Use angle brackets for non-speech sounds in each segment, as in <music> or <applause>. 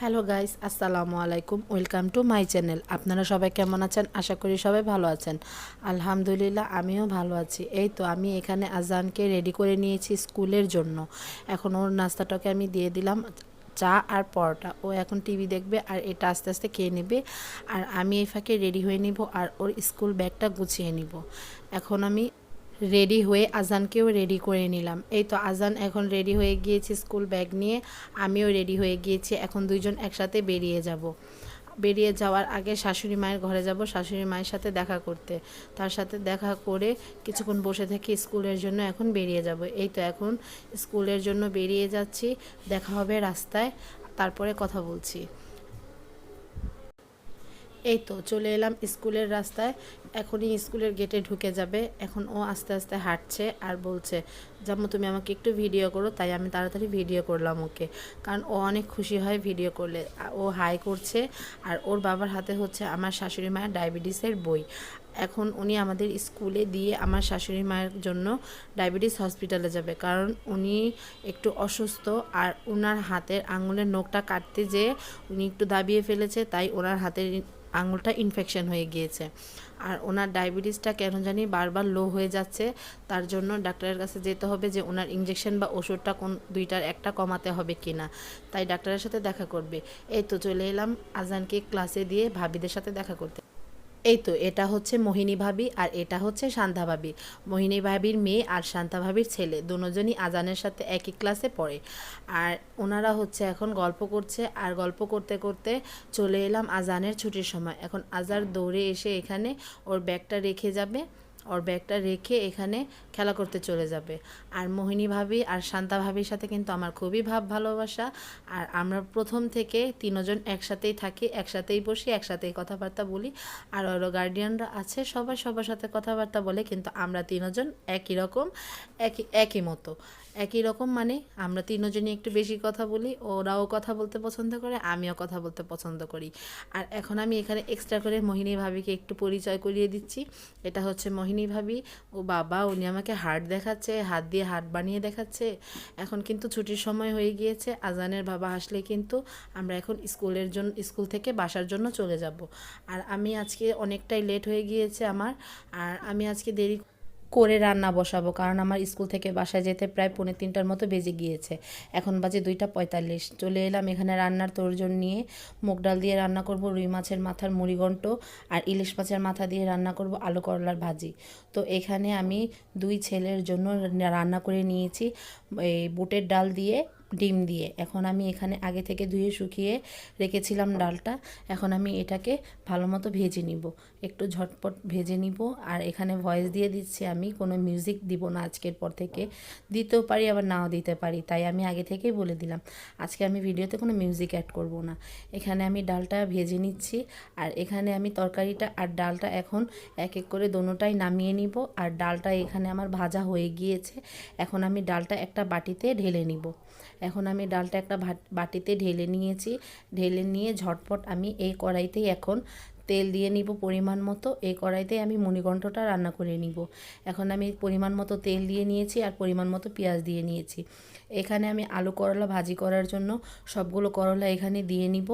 Hello guys আসসালামু আলাইকুম welcome to my channel আপনারা সবাই কেমন আছেন? আশা করি সবাই ভালো আছেন। আলহামদুলিল্লাহ, আমিও ভালো আছি। এই তো আমি এখানে আজানকে রেডি করে নিয়েছি স্কুলের জন্য। এখন ওর নাস্তাটাকে আমি দিয়ে দিলাম চা আর পরোটা। ও এখন টিভি দেখবে আর এটা আস্তে আস্তে খেয়ে নেবে। আর আমি এই ফাঁকে রেডি হয়ে নিব আর ওর স্কুল ব্যাগটা গুছিয়ে নিব। এখন আমি রেডি হয়ে আজানকেও রেডি করে নিলাম। এই তো আজান এখন রেডি হয়ে গিয়েছে স্কুল ব্যাগ নিয়ে, আমিও রেডি হয়ে গিয়েছি, এখন দুইজন একসাথে বেরিয়ে যাব। বেরিয়ে যাওয়ার আগে শাশুড়ি মায়ের ঘরে যাব, শাশুড়ি মায়ের সাথে দেখা করতে। তার সাথে দেখা করে কিছুক্ষণ বসে থেকে স্কুলের জন্য এখন বেরিয়ে যাব। এই তো এখন স্কুলের জন্য বেরিয়ে যাচ্ছি, দেখা হবে রাস্তায়, তারপরে কথা বলছি। এই তো চলে এলাম স্কুলের রাস্তায়। এখনই স্কুলের গেটে ঢুকে যাবে। এখন ও আস্তে আস্তে হাঁটছে আর বলছে যেমন তুমি আমাকে একটু ভিডিও করো, তাই আমি তাড়াতাড়ি ভিডিও করলাম ওকে। কারণ ও অনেক খুশি হয় ভিডিও করলে। ও হাই করছে আর ওর বাবার হাতে হচ্ছে আমার শাশুড়ি মায়ের ডায়াবেটিসের বই। এখন উনি আমাদের স্কুলে দিয়ে আমার শাশুড়ি মায়ের জন্য ডায়াবেটিস হসপিটালে যাবে। কারণ উনি একটু অসুস্থ আর ওনার হাতের আঙুলের নখটা কাটতে যেয়ে উনি একটু দাবিয়ে ফেলেছে, তাই ওনার হাতের আঙুলটা ইনফেকশন হয়ে গিয়েছে। আর ওনার ডায়াবেটিসটা কেন জানি বারবার লো হয়ে যাচ্ছে, তার জন্য ডাক্তারের কাছে যেতে হবে যে ওনার ইঞ্জেকশন বা ওষুধটা কোন দুইটার একটা কমাতে হবে কি না তাই ডাক্তারের সাথে দেখা করবে। এই তো চলে এলাম আজানকে ক্লাসে দিয়ে ভাবিদের সাথে দেখা করতে। এই তো, এটা হচ্ছে মোহিনী ভাবি আর এটা হচ্ছে শান্তা ভাবি। মোহিনী ভাবির মেয়ে আর শান্তা ভাবির ছেলে, দুজনই আজানের সাথে একই ক্লাসে পড়ে। আর ওনারা হচ্ছে এখন গল্প করছে আর গল্প করতে করতে চলে এলাম আজানের ছুটির সময়। এখন আজার দৌড়ে এসে এখানে ওর ব্যাগটা রেখে যাবে। ওর ব্যাগটা রেখে এখানে খেলা করতে চলে যাবে। আর মোহিনী ভাবি আর শান্তা ভাবির সাথে কিন্তু আমার খুবই ভাব ভালোবাসা। আর আমরা প্রথম থেকে তিনজন একসাথেই থাকি, একসাথেই বসি, একসাথেই কথাবার্তা বলি। আর ওরও গার্ডিয়ানরা আছে, সবাই সবার সাথে কথাবার্তা বলে, কিন্তু আমরা তিনজন একই রকম, একই একই মতো। একই রকম মানে আমরা তিনজনই একটু বেশি কথা বলি, ওরাও কথা বলতে পছন্দ করে, আমিও কথা বলতে পছন্দ করি। আর এখন আমি এখানে এক্সট্রা করে মোহিনী ভাবিকে একটু পরিচয় করিয়ে দিচ্ছি। এটা হচ্ছে মোহিনী ভাবি। ও বাবা, উনি আমাকে হার্ট দেখাচ্ছে, হাত দিয়ে হাত বানিয়ে দেখাচ্ছে। এখন কিন্তু ছুটির সময় হয়ে গিয়েছে, আজানের বাবা আসলে কিন্তু আমরা এখন স্কুলের জন্য স্কুল থেকে বাসার জন্য চলে যাব। আর আমি আজকে অনেকটাই লেট হয়ে গিয়েছে আমার, আর আমি আজকে দেরি করে রান্না বসাবো। কারণ আমার স্কুল থেকে বাসায় যেতে প্রায় পৌনে তিনটার মতো বেজে গিয়েছে। এখন বাজে দুইটা পঁয়তাল্লিশ। চলে এলাম এখানে রান্নার তোরজন নিয়ে। মুগ ডাল দিয়ে রান্না করব, রুই মাছের মাথার মুড়িঘণ্ট আর ইলিশ মাছের মাথা দিয়ে রান্না করব আলু করলার ভাজি। তো এখানে আমি দুই ছেলের জন্য রান্না করে নিয়েছি। এই বুটের ডাল দিয়ে ডিম দিয়ে। এখন আমি এখানে আগে থেকে ধুয়ে শুকিয়ে রেখেছিলাম ডালটা। এখন আমি এটাকে ভালো মতো ভেজে নিব। একটু ঝটপট ভেজে নিব। আর এখানে ভয়েস দিয়ে দিচ্ছি আমি কোনো মিউজিক দিব না আজকের পর থেকে। দিতেও পারি আবার নাও দিতে পারি। তাই আমি আগে থেকেই বলে দিলাম আজকে আমি ভিডিওতে কোনো মিউজিক অ্যাড করব না। এখানে আমি ডালটা ভেজে নিচ্ছি। আর এখানে আমি তরকারিটা আর ডালটা এখন এক এক করে দোনোটাই নামিয়ে নিব। আর ডালটা এখানে আমার ভাজা হয়ে গিয়েছে। এখন আমি ডালটা একটা বাটিতে ঢেলে নিব। এখন আমি ডালটা একটা বাটিতে ঢেলে নিয়েছি। ঢেলে নিয়ে ঝটপট আমি এই কড়াইতেই এখন তেল দিয়ে নিব পরিমাণ মতো। এই কড়াইতেই আমি মণিকণ্ঠটা রান্না করে নিব। এখন আমি পরিমাণ মতো তেল দিয়ে নিয়েছি আর পরিমাণ মতো পেঁয়াজ দিয়ে নিয়েছি। এখানে আমি আলু করলা ভাজি করার জন্য সবগুলো করলা এখানে দিয়ে নিব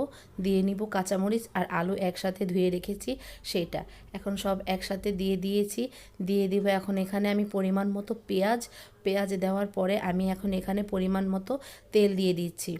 দিয়ে নিব কাঁচামরিচ আর আলু একসাথে ধুয়ে রেখেছি সেটা। এখন সব একসাথে দিয়ে দিয়েছি, দিয়ে দিব এখন এখানে আমি পরিমাণ মতো পেঁয়াজ। পেঁয়াজ দেওয়ার পরে আমি এখন এখানে পরিমাণ মতো তেল দিয়ে দিচ্ছি।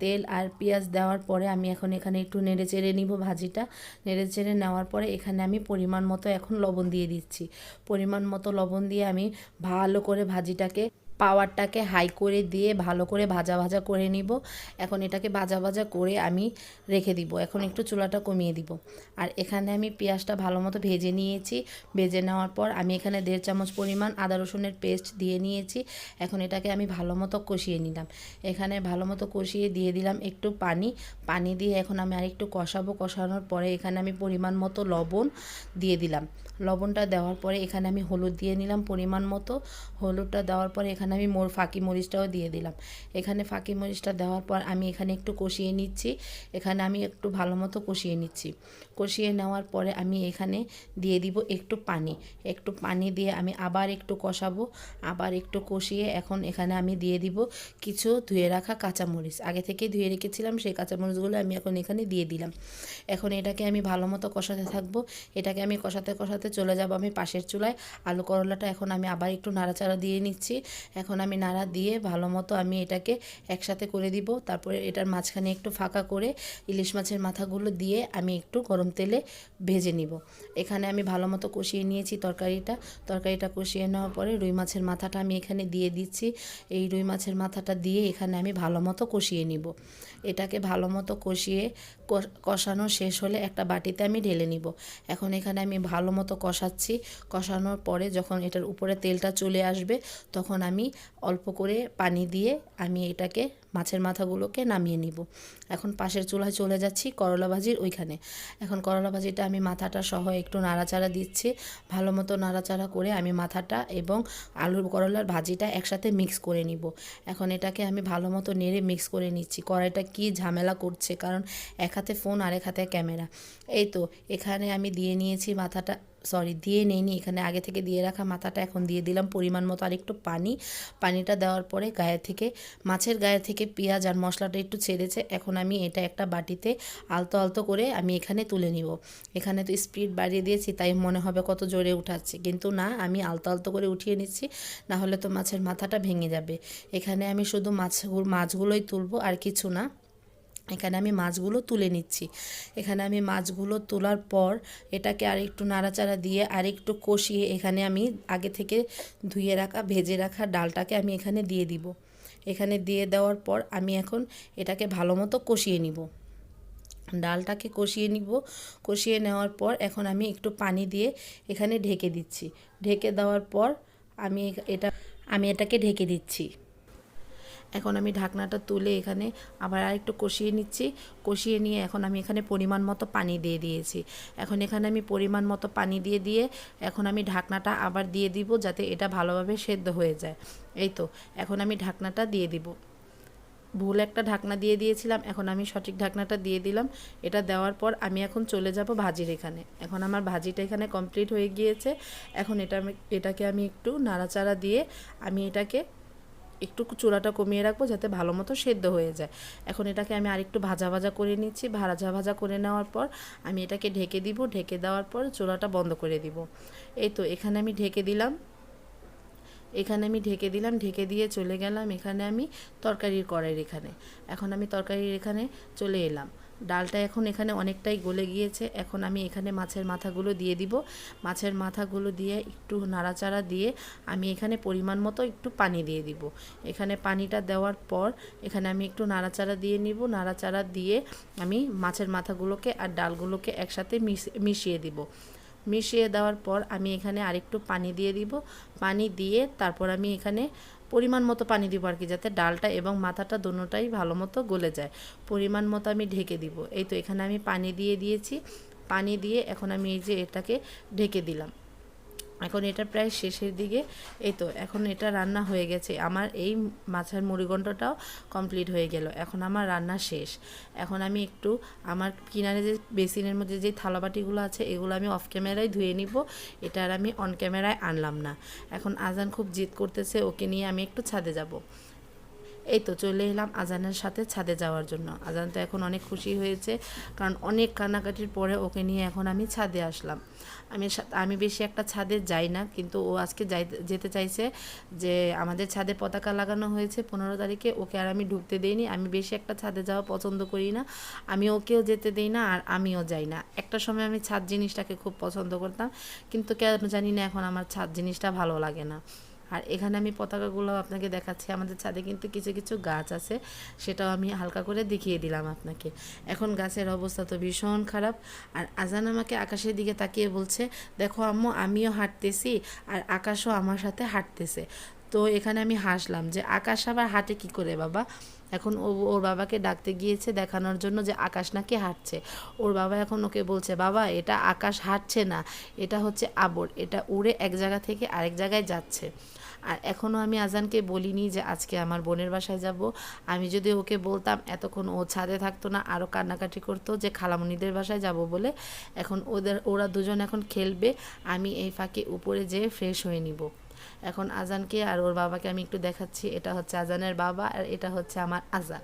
তেল আর পেঁয়াজ দেওয়ার পরে আমি এখন এখানে একটু নেড়ে চেড়ে নিব ভাজিটা। নেড়ে চেড়ে নেওয়ার পরে এখানে আমি পরিমাণ মতো এখন লবণ দিয়ে দিচ্ছি। পরিমাণ মতো লবণ দিয়ে আমি ভালো করে ভাজিটাকে পাওয়ারটাকে হাই করে দিয়ে ভালো করে ভাজা ভাজা করে নিব। এখন এটাকে ভাজা ভাজা করে আমি রেখে দিব। এখন একটু চুলাটা কমিয়ে দিব। আর এখানে আমি পেঁয়াজটা ভালো মতো ভেজে নিয়েছি। ভেজে নেওয়ার পর আমি এখানে দেড় চামচ পরিমাণ আদা রসুনের পেস্ট দিয়ে নিয়েছি। এখন এটাকে আমি ভালো মতো কষিয়ে নিলাম। এখানে ভালো মতো কষিয়ে দিয়ে দিলাম একটু পানি। পানি দিয়ে এখন আমি আরেকটু কষাবো। কষানোর পরে এখানে আমি পরিমাণ মতো লবণ দিয়ে দিলাম। লবণটা দেওয়ার পরে এখানে আমি হলুদ দিয়ে নিলাম পরিমাণ মতো। হলুদটা দেওয়ার পরে এখানে আমি মোর ফাঁকি মরিচটাও দিয়ে দিলাম। এখানে ফাঁকি মরিচটা দেওয়ার পর আমি এখানে একটু কষিয়ে নিচ্ছি। এখানে আমি একটু ভালো মতো কষিয়ে নিচ্ছি। কষিয়ে নেওয়ার পরে আমি এখানে দিয়ে দিব একটু পানি। একটু পানি দিয়ে আমি আবার একটু কষাবো। আবার একটু কষিয়ে এখন এখানে আমি দিয়ে দিব কিছু ধুয়ে রাখা কাঁচামরিচ। আগে থেকে ধুয়ে রেখেছিলাম, সেই কাঁচামরিচগুলো আমি এখন এখানে দিয়ে দিলাম। এখন এটাকে আমি ভালো মতো কষাতে থাকব। এটাকে আমি কষাতে কষাতে চলে যাব আমি পাশের চুলায়। আলু করলাটা এখন আমি আবার একটু নাড়াচাড়া দিয়ে নিচ্ছি। এখন আমি নাড়া দিয়ে ভালো মতো আমি এটাকে একসাথে করে দিব। তারপরে এটার মাঝখানে একটু ফাঁকা করে ইলিশ মাছের মাথাগুলো দিয়ে আমি একটু গরম তেলে ভেজে নিব। এখানে আমি ভালো মতো কষিয়ে নিয়েছি তরকারিটা। তরকারিটা কষিয়ে নেওয়ার পরে রুই মাছের মাথাটা আমি এখানে দিয়ে দিচ্ছি। এই রুই মাছের মাথাটা দিয়ে এখানে আমি ভালো মতো কষিয়ে নিব। এটাকে ভালো মতো কষিয়ে কষানো শেষ হলে একটা বাটিতে আমি ঢেলে নিব। এখন এখানে আমি ভালো মতো কষাচ্ছি। কষানোর পরে যখন এটার উপরে তেলটা চলে আসবে, তখন আমি অল্প করে পানি দিয়ে আমি এটাকে মাছের মাথাগুলোকে নামিয়ে নিব। এখন পাশের চুলায় চলে যাচ্ছি করলা ভাজির ওইখানে। এখন করলা ভাজিটা আমি মাথাটা সহ একটু নাড়াচাড়া দিচ্ছি। ভালো মতো নাড়াচাড়া করে আমি মাথাটা এবং আলুর করলার ভাজিটা একসাথে মিক্স করে নিব। এখন এটাকে আমি ভালো মতো নেড়ে মিক্স করে নিচ্ছি। কড়াইটা কি ঝামেলা করছে? কারণ এক হাতে ফোন আর এক হাতে ক্যামেরা। এই তো, এখানে আমি দিয়ে নিয়েছি মাথাটা সরি দিয়ে নেইনি। এখানে আগে থেকে দিয়ে রাখা মাথাটা এখন দিয়ে দিলাম। পরিমাণ মতো আর একটু পানি। পানিটা দেওয়ার পরে গায়ে থেকে, মাছের গায়ে থেকে পেঁয়াজ আর মশলাটা একটু ছেড়েছে। এখন আমি এটা একটা বাটিতে আলতো আলতো করে আমি এখানে তুলে নিব। এখানে তো স্পিড বাড়িয়ে দিয়েছি, তাই মনে হবে কত জোরে উঠাচ্ছি। কিন্তু না, আমি আলতো আলতো করে উঠিয়ে নিচ্ছি না হলে তো মাছের মাথাটা ভেঙে যাবে। এখানে আমি শুধু মাছ, মাছগুলোই তুলবো আর কিছু না। এখানে আমি মাছগুলো তুলে নিচ্ছি। এখানে আমি মাছগুলো তোলার পর এটাকে আর একটু নাড়াচাড়া দিয়ে আর একটু কষিয়ে এখানে আমি আগে থেকে ধুয়ে রাখা, ভেজে রাখা ডালটাকে আমি এখানে দিয়ে দিব। এখানে দিয়ে দেওয়ার পর আমি এখন এটাকে ভালো মতো কষিয়ে নিব। ডালটাকে কষিয়ে নিব। কষিয়ে নেওয়ার পর এখন আমি একটু পানি দিয়ে এখানে ঢেকে দিচ্ছি। ঢেকে দেওয়ার পর আমি এটা, আমি এটাকে ঢেকে দিচ্ছি। এখন আমি ঢাকনাটা তুলে এখানে আবার আরেকটু কষিয়ে নিচ্ছি। কষিয়ে নিয়ে এখন আমি এখানে পরিমাণ মতো পানি দিয়ে দিয়েছি। এখন এখানে আমি পরিমাণ মতো পানি দিয়ে দিয়ে এখন আমি ঢাকনাটা আবার দিয়ে দিব যাতে এটা ভালোভাবে সেদ্ধ হয়ে যায়। এই তো, এখন আমি ঢাকনাটা দিয়ে দিব। ভুল একটা ঢাকনা দিয়ে দিয়েছিলাম, এখন আমি সঠিক ঢাকনাটা দিয়ে দিলাম। এটা দেওয়ার পর আমি এখন চলে যাব ভাজির এখানে। এখন আমার ভাজিটা এখানে কমপ্লিট হয়ে গিয়েছে। এখন এটা এটাকে আমি একটু নাড়াচাড়া দিয়ে আমি এটাকে একটু চূড়াটা কমিয়ে রাখব যাতে ভালো মতো সেদ্ধ হয়ে যায়। এখন এটাকে আমি আরেকটু ভাজা ভাজা করে নিচ্ছি। ভাজা ভাজা করে নেওয়ার পর আমি এটাকে ঢেকে দিব। ঢেকে দেওয়ার পর চূড়াটা বন্ধ করে দিব। এই তো এখানে আমি ঢেকে দিলাম। এখানে আমি ঢেকে দিলাম। ঢেকে দিয়ে চলে গেলাম এখানে আমি তরকারির কড়াইয়ের এখানে। এখন আমি তরকারির এখানে চলে এলাম। ডালটা এখন এখানে অনেকটাই গলে গিয়েছে। এখন আমি এখানে মাছের মাথাগুলো দিয়ে দিব। মাছের মাথাগুলো দিয়ে একটু নাড়াচাড়া দিয়ে আমি এখানে পরিমাণ মতো একটু পানি দিয়ে দিব। এখানে পানিটা দেওয়ার পর এখানে আমি একটু নাড়াচাড়া দিয়ে নিব। নাড়াচাড়া দিয়ে আমি মাছের মাথাগুলোকে আর ডালগুলোকে একসাথে মিশিয়ে দিব। মিশিয়ে দেওয়ার পর আমি এখানে আরেকটু পানি দিয়ে দিব। পানি দিয়ে তারপর আমি এখানে পরিমাণ মতো পানি দিব আর কি, যাতে ডালটা এবং মাথাটা দুটোটাই ভালো মতো গলে যায়। পরিমাণ মতো আমি ঢেকে দিব। এই তো এখানে আমি পানি দিয়ে দিয়েছি। পানি দিয়ে এখন আমি এই যে এটাকে ঢেকে দিলাম। এখন এটা প্রায় শেষের দিকে। এই তো, এখন এটা রান্না হয়ে গেছে। আমার এই মাছের মুড়িঘণ্টটাও কমপ্লিট হয়ে গেল। এখন আমার রান্না শেষ। এখন আমি একটু আমার কিনারে যে বেসিনের মধ্যে যে থালাবাটিগুলো আছে, এগুলো আমি অফ ক্যামেরায় ধুয়ে নিব। এটা আর আমি অন ক্যামেরায় আনলাম না। এখন আজান খুব জিদ করতেছে, ওকে নিয়ে আমি একটু ছাদে যাব। এই তো চলে এলাম আজানের সাথে ছাদে যাওয়ার জন্য। আজান তো এখন অনেক খুশি হয়েছে, কারণ অনেক কান্নাকাটির পরে ওকে নিয়ে এখন আমি ছাদে আসলাম। আমি আমি বেশি একটা ছাদে যাই না, কিন্তু ও আজকে যাই, যেতে চাইছে যে আমাদের ছাদে পতাকা লাগানো হয়েছে পনেরো তারিখে, ওকে আর আমি ঢুকতে দিইনি। আমি বেশি একটা ছাদে যাওয়া পছন্দ করি না। আমি ওকেও যেতে দিই না আর আমিও যাই না। একটা সময় আমি ছাদ জিনিসটাকে খুব পছন্দ করতাম, কিন্তু কেন জানি না এখন আমার ছাদ জিনিসটা ভালো লাগে না। আর এখানে আমি পতাকাগুলো আপনাকে দেখাচ্ছি। আমাদের ছাদে কিন্তু কিছু কিছু গাছ আছে, সেটাও আমি হালকা করে দেখিয়ে দিলাম আপনাকে। এখন গাছের অবস্থা তো ভীষণ খারাপ। আর আজান আমাকে আকাশের দিকে তাকিয়ে বলছে, দেখো আম্মু, আমিও হাঁটতেছি আর আকাশও আমার সাথে হাঁটতেছে। তো এখানে আমি হাসলাম যে, আকাশ আবার হাঁটে কি করে বাবা? এখন ও, ওর বাবাকে ডাকতে গিয়েছে দেখানোর জন্য যে আকাশ নাকি হাঁটছে। ওর বাবা এখন ওকে বলছে, বাবা, এটা আকাশ হাঁটছে না, এটা হচ্ছে আবর, এটা উড়ে এক জায়গা থেকে আরেক জায়গায় যাচ্ছে। আর এখনও আমি আজানকে বলিনি যে আজকে আমার বোনের বাসায় যাব। আমি যদি ওকে বলতাম, এতক্ষণ ও ছাদে থাকতো না, আরও কান্নাকাটি করতো যে খালামণিদের বাসায় যাব বলে। এখন ওদের, ওরা দুজন এখন খেলবে, আমি এই ফাঁকে উপরে যেয়ে ফ্রেশ হয়ে নিব। এখন আজানকে আর ওর বাবাকে আমি একটু দেখাচ্ছি। এটা হচ্ছে আজানের বাবা আর এটা হচ্ছে আমার আজান।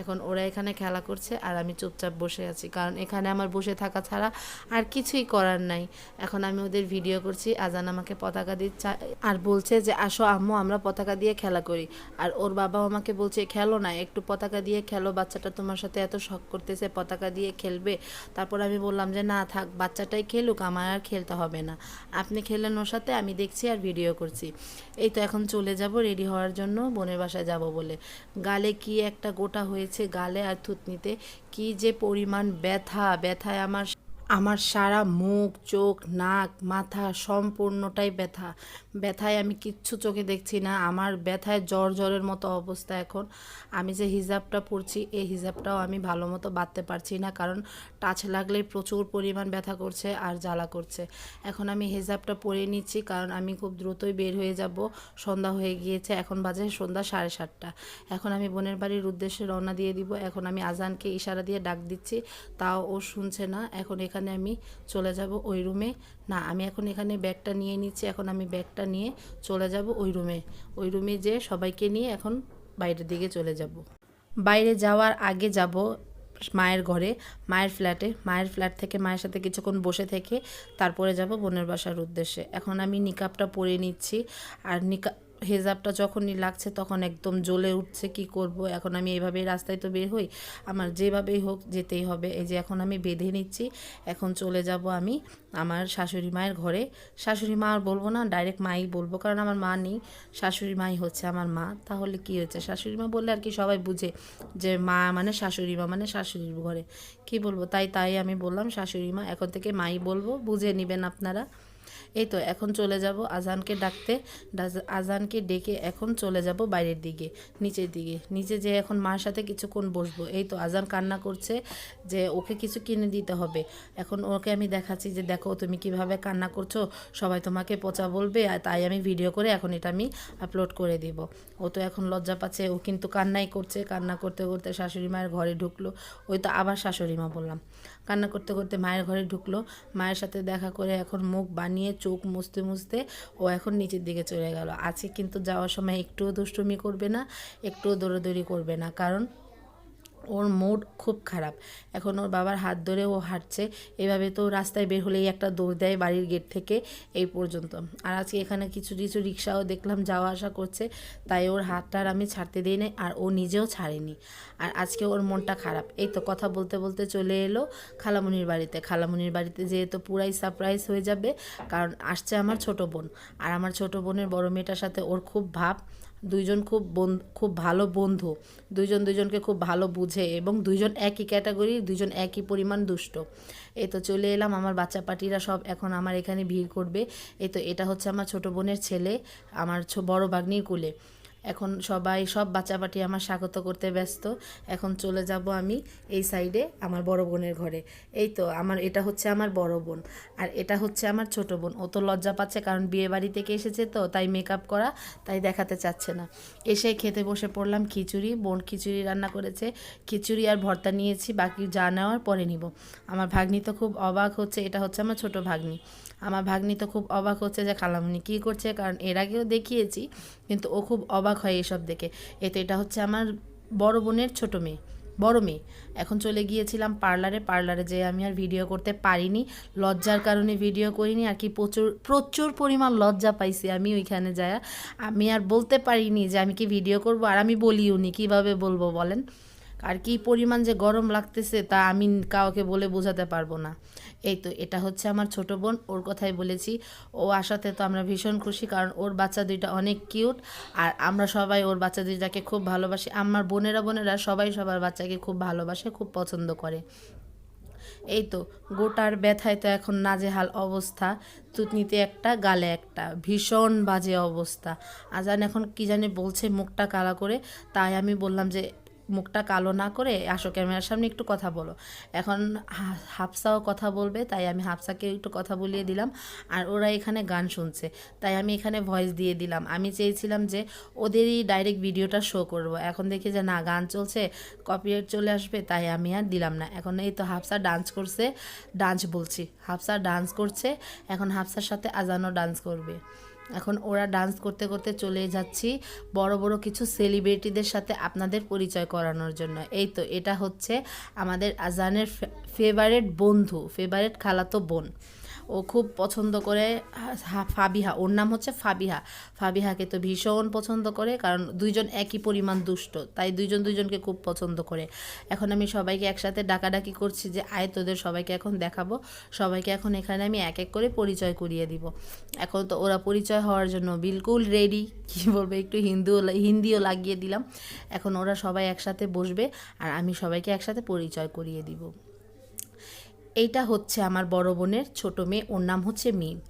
এখন ওরা এখানে খেলা করছে আর আমি চুপচাপ বসে আছি। কারণ এখানে আমার বসে থাকা ছাড়া আর কিছুই করার নাই। এখন আমি ওদের ভিডিও করছি, আজান আমাকে পতাকা দিচ্ছে আর বলছে যে, আসো আম্মু, আমরা পতাকা দিয়ে খেলা করি। আর ওর বাবাও আমাকে বলছে, খেলো না, একটু পতাকা দিয়ে খেলো, বাচ্চাটা তোমার সাথে এত শখ করতেছে, পতাকা দিয়ে খেলবে। তারপর আমি বললাম যে, না, থাক, বাচ্চাটাই খেলুক, আমার আর খেলতে হবে না। আপনি খেলেন ওর সাথে, আমি দেখছি আর ভিডিও করছি। এই তো এখন চলে যাব রেডি হওয়ার জন্য বোনের বাসায় যাব বলে। গালে কি একটা গোটা হয়েছে গালে আর থুতনিতে। কি যে পরিমাণ ব্যথা ব্যথায় আমার আমার সারা মুখ, চোখ, নাক, মাথা সম্পূর্ণটাই ব্যথা। ব্যথায় আমি কিচ্ছু চোখে দেখছি না। আমার ব্যথায় জ্বর জ্বরের মতো অবস্থা এখন। আমি যে হিজাবটা পরছি এই হিজাবটাও আমি ভালো মতো বাঁধতে পারছি না। কারণ টাচ লাগলে প্রচুর পরিমাণ ব্যথা করছে আর জ্বালা করছে। এখন আমি হিজাবটা পরে নিচ্ছি কারণ আমি খুব দ্রুতই বের হয়ে যাব। সন্ধ্যা হয়ে গিয়েছে, এখন বাজে সন্ধ্যা সাড়ে সাতটা। এখন আমি বোনের বাড়ির উদ্দেশ্যে রওনা দিয়ে দিব। এখন আমি আজানকে ইশারা দিয়ে ডাক দিচ্ছি। তাও ও শুনছে না। এখন এখানে আমি চলে যাব ওই রুমে। না, আমি এখন এখানে ব্যাগটা নিয়ে নিচ্ছি। এখন আমি ব্যাগটা নিয়ে চলে যাব ওই রুমে। ওই রুমে যেয়ে সবাইকে নিয়ে এখন বাইরের দিকে চলে যাব। বাইরে যাওয়ার আগে যাব মায়ের ঘরে, মায়ের ফ্ল্যাটে। মায়ের ফ্ল্যাট থেকে মায়ের সাথে কিছুক্ষণ বসে থেকে তারপরে যাব বোনের বাসার উদ্দেশ্যে। এখন আমি নিকাবটা পরে নিচ্ছি। আর নিকা হেজাবটা যখনই লাগছে তখন একদম জ্বলে উঠছে, কি করব? এখন আমি এইভাবেই রাস্তায় তো বের হই। আমার যেভাবেই হোক যেতেই হবে। এই যে এখন আমি বেঁধে নিচ্ছি, এখন চলে যাব আমি আমার শাশুড়ি মায়ের ঘরে। শাশুড়ি মা আর বলব না, ডাইরেক্ট মাই বলব, কারণ আমার মা নেই। শাশুড়ি মাই হচ্ছে আমার মা। তাহলে কি হচ্ছে শাশুড়ি মা বললে আর কি সবাই বুঝে যে মা মানে শাশুড়ি মা মানে শাশুড়ির ঘরে। কি বলব? তাই তাই আমি বললাম শাশুড়ি মা, এখন থেকে মাই বলব, বুঝে নেবেন আপনারা। এই তো, এখন চলে যাব আজানকে ডাকতে। আজানকে ডেকে এখন চলে যাব বাইরের দিকে, নিচের দিকে। নিচে যে এখন মার সাথে কিছুক্ষণ বসবো। এই তো, আজান কান্না করছে যে ওকে কিছু কিনে দিতে হবে। এখন ওকে আমি দেখাচ্ছি যে, দেখো, তুমি কীভাবে কান্না করছ? সবাই তোমাকে পচা বলবে তাই আমি ভিডিও করে এখন এটা আমি আপলোড করে দিব। ও তো এখন লজ্জা পাচ্ছে, ও কিন্তু কান্নাই করছে। কান্না করতে করতে শাশুড়ি মায়ের ঘরে ঢুকলো। ওই তো আবার শাশুড়ি মা বললাম। কান্না করতে করতে মায়ের ঘরে ঢুকলো। মায়ের সাথে দেখা করে এখন মুখ বানিয়ে চোখ মুছতে মুছতে ও এখন নিচের দিকে চলে গেল। আছে কিন্তু যাওয়ার সময় একটুও দুষ্টুমি করবে না, একটুও দৌড়াদৌড়ি করবে না। কারণ ওর মুড খুব খারাপ। এখন ওর বাবার হাত ধরে ও হাঁটছে। এভাবে তো রাস্তায় বের হলেই একটা দৌড় দেয় বাড়ির গেট থেকে এই পর্যন্ত। আর আজকে এখানে কিছু কিছু রিক্সাও দেখলাম, যাওয়া আসা করছে। তাই ওর হাতটার আমি ছাড়তে দিই নাই আর ও নিজেও ছাড়েনি। আর আজকে ওর মনটা খারাপ। এই তো কথা বলতে বলতে চলে এলো খালামুনির বাড়িতে। খালামুনির বাড়িতে যেয়ে তো পুরাই সারপ্রাইজ হয়ে যাবে, কারণ আসছে আমার ছোট বোন। আর আমার ছোট বোনের বড় মেয়েটার সাথে ওর খুব ভাব। দুইজন খুব খুব ভালো বন্ধু। দুইজন দুইজনকে খুব ভালো বুঝে এবং দুইজন একই ক্যাটাগরি, দুইজন একই পরিমাণ দুষ্ট। এই তো চলে এলাম আমার বাচ্চা পাটিরা সব এখন আমার এখানে ভিড় করবে। এই তো এটা হচ্ছে আমার ছোট বোনের ছেলে, আমার বড় বাগ্নির কুলে। এখন সবাই, সব বাচ্চা পাটি আমার স্বাগত করতে ব্যস্ত। এখন চলে যাব আমি এই সাইডে আমার বড় বোনের ঘরে। এই তো, আমার, এটা হচ্ছে আমার বড় বোন। আর এটা হচ্ছে আমার ছোট বোন। ও তো লজ্জা পাচ্ছে কারণ বিয়ে বাড়ি থেকে এসেছে তো, তাই মেকআপ করা, তাই দেখাতে চাচ্ছে না। এসে খেতে বসে পড়লাম খিচুড়ি, বোন খিচুড়ি রান্না করেছে। খিচুড়ি আর ভর্তা নিয়েছি, বাকি যা নেওয়ার পরে নিব। আমার ভাগ্নি তো খুব অবাক হচ্ছে, এটা হচ্ছে আমার ছোট ভাগ্নি। আমার ভাগ্নি তো খুব অবাক হচ্ছে যে খালামুনি কী করছে, কারণ এর আগেও দেখিয়েছি, কিন্তু ও খুব অবাক হয় এসব দেখে। এতে এটা হচ্ছে আমার বড় বোনের ছোটো মেয়ে, বড় মেয়ে। এখন চলে গিয়েছিলাম পার্লারে পার্লারে যে আমি আর ভিডিও করতে পারিনি, লজ্জার কারণে ভিডিও করিনি, আর কি প্রচুর প্রচুর পরিমাণ লজ্জা পাইছি আমি ওইখানে যায়। আমি আর বলতে পারিনি যে আমি কি ভিডিও করব, আর আমি বলিও নি, কীভাবে বলব বলেন? আর কি পরিমাণ যে গরম লাগতেছে তা আমি কাউকে বলে বোঝাতে পারব না। এই তো এটা হচ্ছে আমার ছোট বোন, ওর কথাই বলেছি। ও আসাতে তো আমরা ভীষণ খুশি কারণ ওর বাচ্চা দুইটা অনেক কিউট আর আমরা সবাই ওর বাচ্চা দুইটাকে খুব ভালোবাসি। আমার বোনেরা বোনেরা সবাই সবার বাচ্চাকে খুব ভালোবাসে, খুব পছন্দ করে। এই তো গোটার ব্যথায় তো এখন নাজেহাল অবস্থা তুতনিতে একটা, গালে একটা, ভীষণ বাজে অবস্থা। আজান এখন কি জানি বলছে মুখটা কালা করে, তাই আমি বললাম যে মুখটা কালো না করে আসো ক্যামেরার সামনে একটু কথা বলো। এখন হাফসাও কথা বলবে, তাই আমি হাফসাকে একটু কথা বলিয়ে দিলাম। আর ওরা এখানে গান শুনছে, তাই আমি এখানে ভয়েস দিয়ে দিলাম। আমি চেয়েছিলাম যে ওদেরই ডাইরেক্ট ভিডিওটা শো করব। এখন দেখি যে না, গান চলছে কপিরাইট চলে আসবে, তাই আমি আর দিলাম না। এখন এই তো হাফসা ডান্স করছে ডান্স বলছি। হাফসা ডান্স করছে, এখন হাফসার সাথে আজানও ডান্স করবে। এখন ওরা ডান্স করতে করতে চলে যাচ্ছি বড় বড় কিছু সেলিব্রিটিদের সাথে আপনাদের পরিচয় করানোর জন্য। এই তো, এটা হচ্ছে আমাদের আজানের ফেভারেট বন্ধু ফেভারেট খালাতো বোন। ও খুব পছন্দ করে ফাবিহা। ওর নাম হচ্ছে ফাবিহা। ফাবিহাকে তো ভীষণ পছন্দ করে, কারণ দুইজন একই পরিমাণ দুষ্ট, তাই দুইজন দুইজনকে খুব পছন্দ করে। এখন আমি সবাইকে একসাথে ডাকাডাকি করছি যে, আয় তোদের সবাইকে এখন দেখাবো। সবাইকে এখন এখানে আমি এক এক করে পরিচয় করিয়ে দিব। এখন তো ওরা পরিচয় হওয়ার জন্য বিলকুল রেডি কী বলব, একটু হিন্দিও হিন্দিও লাগিয়ে দিলাম। এখন ওরা সবাই একসাথে বসবে, আর আমি সবাইকে একসাথে পরিচয় করিয়ে দিব। এইটা হচ্ছে আমার বড় বোনের ছোট মেয়ে, ওর নাম হচ্ছে মিম।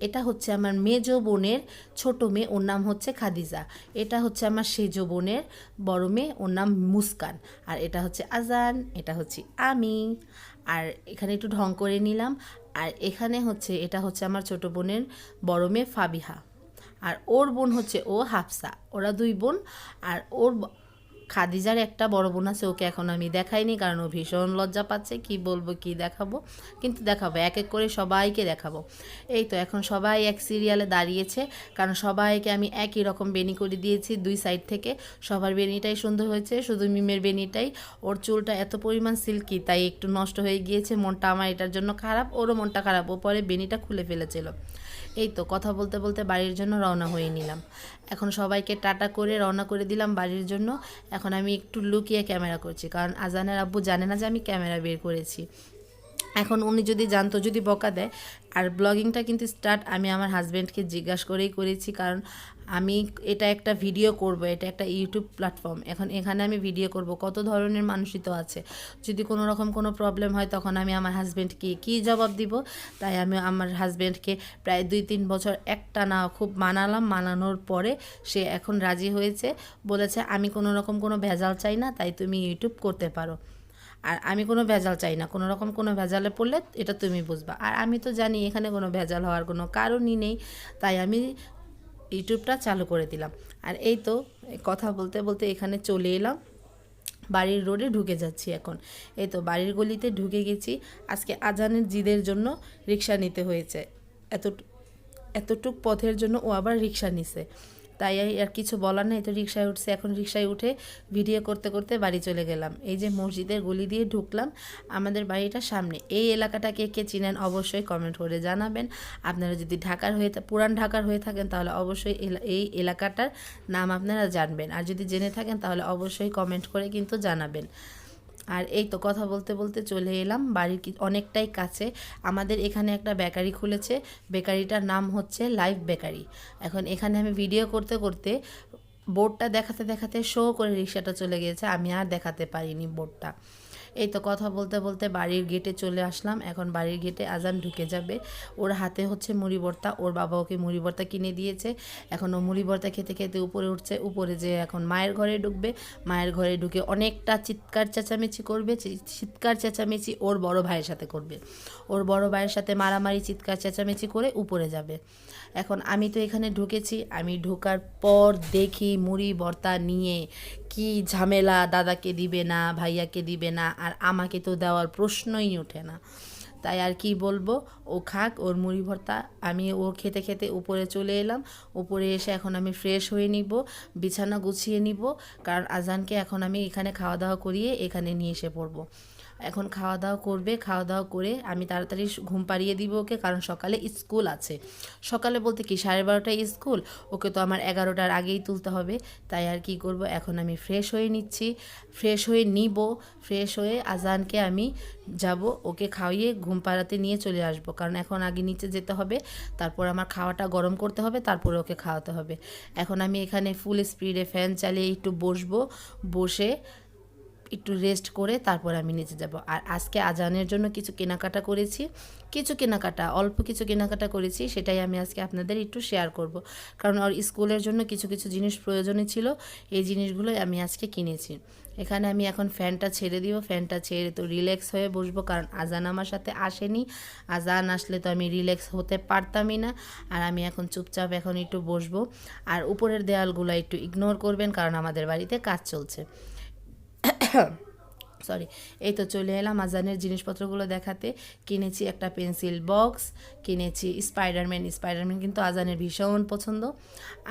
এটা হচ্ছে আমার মেজ বোনের ছোট মেয়ে, ওর নাম হচ্ছে খাদিজা। এটা হচ্ছে আমার সেজ বোনের বড় মেয়ে, ওর নাম মুস্কান। আর এটা হচ্ছে আজান, এটা হচ্ছে আমি। আর এখানে একটু ঢং করে নিলাম। আর এখানে হচ্ছে, এটা হচ্ছে আমার ছোট বোনের বড় মেয়ে ফাবিহা। আর ওর বোন হচ্ছে ও হাফসা। ওরা দুই বোন। আর ওর খাদিজার একটা বড় বোন আছে, ওকে এখন আমি দেখাইনি কারণ ও ভীষণ লজ্জা পাচ্ছে। কি বলব, কি দেখাবো? কিন্তু দেখাবো, এক এক করে সবাইকে দেখাবো। এই তো, এখন সবাই এক সিরিয়ালে দাঁড়িয়েছে, কারণ সবাইকে আমি একই রকম বেনি করে দিয়েছি দুই সাইড থেকে। সবার বেনিটাই সুন্দর হয়েছে, শুধু মিমের বেনিটাই ওর চুলটা এত পরিমাণ সিল্কি তাই একটু নষ্ট হয়ে গিয়েছে। মনটা আমার এটার জন্য খারাপ, ওরও মনটা খারাপ। ও পরে বেনিটা খুলে ফেলেছিল। এই তো কথা বলতে বলতে বাড়ির জন্য রওনা হয়ে নিলাম। এখন সবাইকে টাটা করে রওনা করে দিলাম বাড়ির জন্য। এখন আমি একটু লুকিয়ে ক্যামেরা করছি, কারণ আজানের আব্বু জানে না যে আমি ক্যামেরা বের করেছি। এখন উনি যদি জানতো, যদি বকা দেয়। আর ব্লগিংটা কিন্তু স্টার্ট আমি আমার হাজব্যান্ডকে জিজ্ঞাসা করেই করেছি, কারণ আমি এটা একটা ভিডিও করব, এটা একটা ইউটিউব প্ল্যাটফর্ম এখন এখানে আমি ভিডিও করব, কত ধরনের মানুষই তো আছে। যদি কোনো রকম কোনো প্রবলেম হয়, তখন আমি আমার হাজব্যান্ডকে কী জবাব দিব? তাই আমি আমার হাজব্যান্ডকে প্রায় দুই তিন বছর একটা না, খুব মানালাম। মানানোর পরে সে এখন রাজি হয়েছে। বলেছে, আমি কোনো রকম কোনো ভেজাল চাই না, তাই তুমি ইউটিউব করতে পারো। আর আমি কোনো ভেজাল চাই না, কোনো রকম কোনো ভেজালে পড়লে এটা তুমি বুঝবা। আর আমি তো জানি এখানে কোনো ভেজাল হওয়ার কোনো কারণই নেই, তাই আমি ইউটিউবটা চালু করে দিলাম। আর এই তো, কথা বলতে বলতে এখানে চলে এলাম। বাড়ির রোডে ঢুকে যাচ্ছি এখন। এই তো, বাড়ির গলিতে ঢুকে গেছি। আজকে আজানের জিদের জন্য রিক্সা নিতে হয়েছে। এত এতটুক পথের জন্য ও আবার রিক্সা নিছে। তাই আর কিছু বলার নেই। তো রিক্সায় উঠছে। এখন রিক্সায় উঠে ভিডিও করতে করতে বাড়ি চলে গেলাম। এই যে মসজিদের গলি দিয়ে ঢুকলাম আমাদের বাড়িটা সামনে। এই এলাকাটাকে কে কে চিনেন অবশ্যই কমেন্ট করে জানাবেন। আপনারা যদি ঢাকার হয়ে পুরান ঢাকার হয়ে থাকেন তাহলে অবশ্যই এই এলাকাটার নাম আপনারা জানবেন। আর যদি জেনে থাকেন তাহলে অবশ্যই কমেন্ট করে কিন্তু জানাবেন। আর এই তো কথা বলতে বলতে চলে এলাম বাড়ির অনেকটাই কাছে। আমাদের এখানে একটা বেকারি খুলেছে। বেকারিটার নাম হচ্ছে লাইভ বেকারি। এখন এখানে আমি ভিডিও করতে করতে বোর্ডটা দেখাতে দেখাতে শো করে রিক্সাটা চলে গিয়েছে। আমি আর দেখাতে পারিনি বোর্ডটা এই তো কথা বলতে বলতে বাড়ির গেটে চলে আসলাম। এখন বাড়ির গেটে আজান ঢুকে যাবে। ওর হাতে হচ্ছে মুড়ি ভর্তা। ওর বাবা ওকে মুড়ি ভর্তা কিনে দিয়েছে। এখন ও মুড়ি ভর্তা খেতে খেতে উপরে উঠছে। উপরে যে এখন মায়ের ঘরে ঢুকবে। মায়ের ঘরে ঢুকে অনেকটা চিৎকার চেঁচামেচি করবে। চিৎকার চেঁচামেচি ওর বড় ভাইয়ের সাথে করবে। ওর বড় ভাইয়ের সাথে মারামারি, চিৎকার চেঁচামেচি করে উপরে যাবে। এখন আমি তো এখানে ঢুকেছি। আমি ঢোকার পর দেখি মুড়ি ভর্তা নিয়ে কি ঝামেলা দাদাকে দিবে না, ভাইয়াকে দিবে না, আর আমাকে তো দেওয়ার প্রশ্নই ওঠে না। তাই আর কি বলব? ও খাক, ওর মুড়ি ভর্তা। আমি ও খেতে খেতে উপরে চলে এলাম। উপরে এসে এখন আমি ফ্রেশ হয়ে নিব, বিছানা গুছিয়ে নিব। কারণ আজানকে এখন আমি এখানে খাওয়া দাওয়া করিয়ে এখানে নিয়ে এসে পড়ব। এখন খাওয়া দাওয়া করবে খাওয়া দাওয়া করে আমি তাড়াতাড়ি ঘুম পাড়িয়ে দিব ওকে, কারণ সকালে স্কুল আছে। সকালে বলতে কি, সাড়ে বারোটায় স্কুল, ওকে তো আমার এগারোটার আগেই তুলতে হবে। তাই আর কি করব, এখন আমি ফ্রেশ হয়ে নিচ্ছি। ফ্রেশ হয়ে নিব ফ্রেশ হয়ে আজানকে আমি যাব, ওকে খাইয়ে ঘুম পাড়াতে নিয়ে চলে আসব। কারণ এখন আগে নিচে যেতে হবে, তারপর আমার খাওয়াটা গরম করতে হবে, তারপরে ওকে খাওয়াতে হবে। এখন আমি এখানে ফুল স্পিডে ফ্যান চালিয়ে একটু বসবো, বসে একটু রেস্ট করে তারপর আমি নিচে যাব। আর আজকে আজানের জন্য কিছু কেনাকাটা করেছি। কিছু কেনাকাটা, অল্প কিছু কেনাকাটা করেছি, সেটাই আমি আজকে আপনাদের একটু শেয়ার করব। কারণ ওর স্কুলের জন্য কিছু কিছু জিনিস প্রয়োজনীয় ছিল, এই জিনিসগুলোই আমি আজকে কিনেছি। এখানে আমি এখন ফ্যানটা ছেড়ে দিব, ফ্যানটা ছেড়ে তো রিল্যাক্স হয়ে বসবো, কারণ আজান আমার সাথে আসেনি। আজান আসলে তো আমি রিল্যাক্স হতে পারতামই না, আর আমি এখন চুপচাপ এখন একটু বসবো। আর উপরের দেয়ালগুলো একটু ইগনোর করবেন, কারণ আমাদের বাড়িতে কাজ চলছে। <coughs> সরি এই তো চলে এলাম আজানের জিনিসপত্রগুলো দেখাতে। কিনেছি একটা পেন্সিল বক্স, কিনেছি স্পাইডারম্যান। স্পাইডারম্যান কিন্তু আজানের ভীষণ পছন্দ।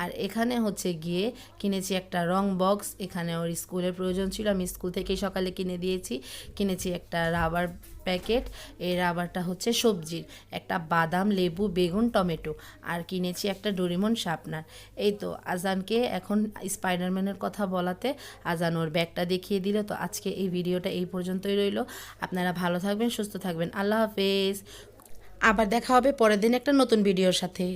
আর এখানে হচ্ছে গিয়ে কিনেছি একটা রং বক্স। এখানে ওর স্কুলের প্রয়োজন ছিল। আমি স্কুল থেকেই সকালে কিনে দিয়েছি। কিনেছি একটা রাবার প্যাকেট, এর আবারটা হচ্ছে সবজির একটা বাদাম, লেবু, বেগুন, টমেটো, আর কিনেছি একটা ডোরিমন শাপনার। এই তো আজানকে এখন স্পাইডারম্যানের কথা বলাতে আজান ওর ব্যাগটা দেখিয়ে দিল। তো আজকে এই ভিডিওটা এই পর্যন্তই রইল। আপনারা ভালো থাকবেন, সুস্থ থাকবেন। আল্লাহ হাফেজ। আবার দেখা হবে পরের দিন একটা নতুন ভিডিওর সাথে।